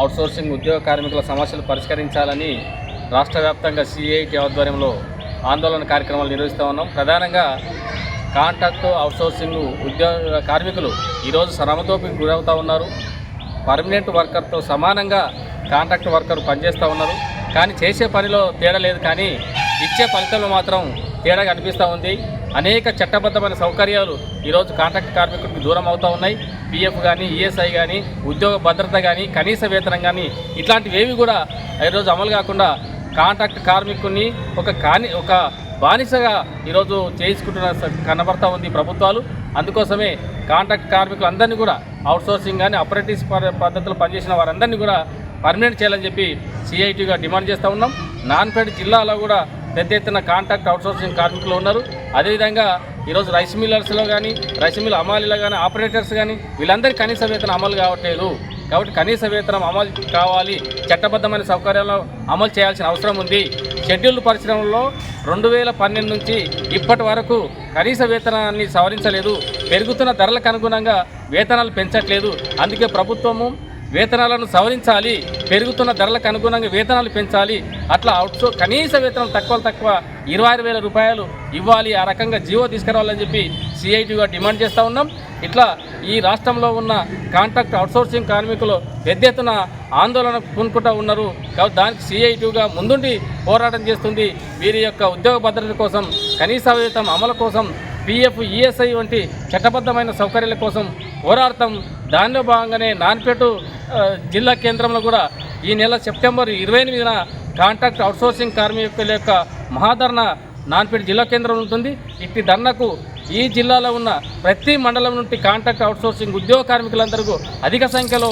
Outsourcing ఉద్యోగ కార్మికుల సమస్యలు పరిష్కరించాలని రాష్ట్ర వ్యాప్తంగా సిఐటి ఆధ్వర్యంలో ఆందోళన కార్యక్రమాలు నిర్వహిస్తూ ఉన్నాం. ప్రధానంగా కాంట్రాక్ట్ అవుట్సోర్సింగ్ ఉద్యోగ కార్మికులు ఈరోజు శ్రమతోపికి గురవుతూ ఉన్నారు. పర్మనెంట్ వర్కర్తో సమానంగా కాంట్రాక్ట్ వర్కర్ పనిచేస్తూ ఉన్నారు. కానీ చేసే పనిలో తేడా లేదు కానీ ఇచ్చే ఫలితంలో మాత్రం తేడా కనిపిస్తూ ఉంది. అనేక చట్టబద్ధమైన సౌకర్యాలు ఈరోజు కాంట్రాక్ట్ కార్మికులకు దూరం అవుతూ ఉన్నాయి. పిఎఫ్ కానీ ఈఎస్ఐ కానీ ఉద్యోగ భద్రత కానీ కనీస వేతనం కానీ ఇట్లాంటివేవి కూడా ఈరోజు అమలు కాకుండా కాంట్రాక్ట్ కార్మికుని ఒక కాని ఒక బానిసగా ఈరోజు చేయించుకుంటున్న స- కనబడతా ఉంది ప్రభుత్వాలు. అందుకోసమే కాంట్రాక్ట్ కార్మికులందరినీ కూడా అవుట్సోర్సింగ్ కానీ అపరేటివ్స్ ప- పద్ధతిలో పనిచేసిన వారందరినీ కూడా పర్మనెంట్ చేయాలని చెప్పి సిఐటిగా డిమాండ్ చేస్తూ ఉన్నాం. నాన్పేట జిల్లాలో కూడా పెద్ద ఎత్తున కాంట్రాక్ట్ అవుట్సోర్సింగ్ కార్మికులు ఉన్నారు. అదేవిధంగా ఈరోజు రైస్ మిల్లర్స్లో కానీ రైస్ మిల్ అమాలీలో కానీ ఆపరేటర్స్ కానీ వీళ్ళందరికీ కనీస వేతనం అమలు కావట్లేదు. కాబట్టి కనీస వేతనం అమలు కావాలి. చట్టబద్ధమైన సౌకర్యాలు అమలు చేయాల్సిన అవసరం ఉంది. షెడ్యూల్డ్ పరిశ్రమల్లో రెండు వేల పన్నెండు నుంచి ఇప్పటి వరకు కనీస వేతనాన్ని సవరించలేదు. పెరుగుతున్న ధరలకు అనుగుణంగా వేతనాలు పెంచట్లేదు. అందుకే ప్రభుత్వము వేతనాలను సవరించాలి పెరుగుతున్న ధరలకు అనుగుణంగా వేతనాలు పెంచాలి. అట్లా అవుట్సో కనీస వేతనం తక్కువ తక్కువ ఇరవై ఆరు వేల రూపాయలు ఇవ్వాలి ఆ రకంగా జీవో తీసుకురావాలని చెప్పి సిఐటిగా డిమాండ్ చేస్తూ ఉన్నాం. ఇట్లా ఈ రాష్ట్రంలో ఉన్న కాంట్రాక్ట్ అవుట్సోర్సింగ్ కార్మికులు పెద్ద ఎత్తున ఆందోళన పూనుకుంటూ ఉన్నారు. కాబట్టి దానికి సిఐటిగా ముందుండి పోరాటం చేస్తుంది. వీరి యొక్క ఉద్యోగ భద్రత కోసం కనీస వేతనం అమలు కోసం పిఎఫ్ ఈఎస్ఐ వంటి చట్టబద్ధమైన సౌకర్యాల కోసం పోరాడతాం. దానిలో భాగంగానే నాన్పేట జిల్లా కేంద్రంలో కూడా ఈ నెల సెప్టెంబర్ ఇరవై ఎనిమిదిన కాంట్రాక్ట్ అవుట్సోర్సింగ్ కార్మికుల యొక్క మహాధర్ణ నాన్పేట జిల్లా కేంద్రం ఉంటుంది. ఇట్టి ధర్నకు ఈ జిల్లాలో ఉన్న ప్రతి మండలం నుండి కాంట్రాక్ట్ అవుట్సోర్సింగ్ ఉద్యోగ కార్మికులందరికీ అధిక సంఖ్యలో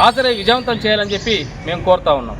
హాజరై విజయవంతం చేయాలని చెప్పి మేము కోరుతా ఉన్నాం.